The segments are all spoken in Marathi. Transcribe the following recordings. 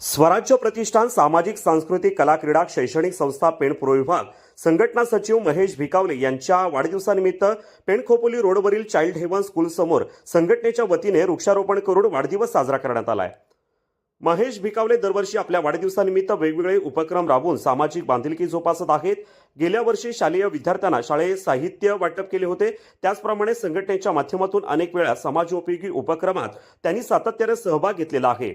स्वराज्य प्रतिष्ठान सामाजिक सांस्कृतिक कला क्रीडा शैक्षणिक संस्था पेण पूर्व विभाग संघटना सचिव महेश भिकावले यांच्या वाढदिवसानिमित्त पेण खोपोली रोडवरील चाइल्ड हेवन स्कूलसमोर संघटनेच्या वतीने वृक्षारोपण करून वाढदिवस साजरा करण्यात आलाय. महेश भिकावले दरवर्षी आपल्या वाढदिवसानिमित्त वेगवेगळे उपक्रम राबवून सामाजिक बांधिलकी जोपासत आहेत. गेल्या वर्षी शालेय विद्यार्थ्यांना शाळेत साहित्य वाटप केले होते. त्याचप्रमाणे संघटनेच्या माध्यमातून अनेक वेळा समाजोपयोगी उपक्रमात त्यांनी सातत्याने सहभाग घेतलेला आहे.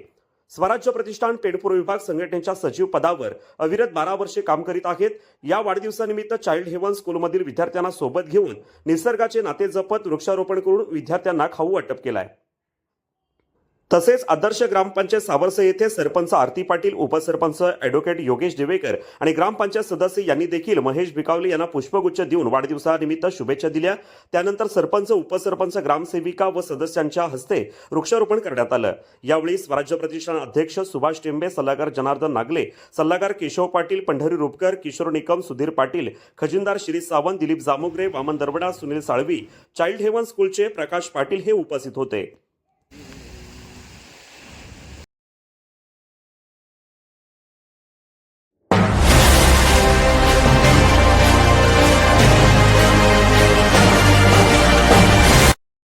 स्वराज्य प्रतिष्ठान पेडपूर विभाग संघटनेच्या सचिव पदावर अविरत बारा वर्षे काम करीत आहेत. या वाढदिवसानिमित्त चाइल्ड हेवन स्कूलमधील विद्यार्थ्यांना सोबत घेऊन निसर्गाचे नाते जपत वृक्षारोपण करून विद्यार्थ्यांना खाऊ वाटप केलाय. तसेच आदर्श ग्रामपंचायत सावरसे येथे सरपंच आरती पाटील उपसरपंच ॲडव्होकेट योगेश दिवेकर आणि ग्रामपंचायत सदस्य यांनी देखील महेश भिकावले यांना पुष्पगुच्छ देऊन वाढदिवसानिमित्त शुभेच्छा दिल्या. त्यानंतर सरपंच उपसरपंच ग्रामसेविका व सदस्यांच्या हस्ते वृक्षारोपण करण्यात आलं. यावेळी स्वराज्य प्रतिष्ठान अध्यक्ष सुभाष टेंबे सल्लागार जनार्दन नागले सल्लागार केशव पाटील पंढरी रुपकर किशोर निकम सुधीर पाटील खजिनदार शिरीष सावंत दिलीप जामोगरे वामन दरवडा सुनील साळवी चाइल्ड हेवन स्कूलचे प्रकाश पाटील हे उपस्थित होते.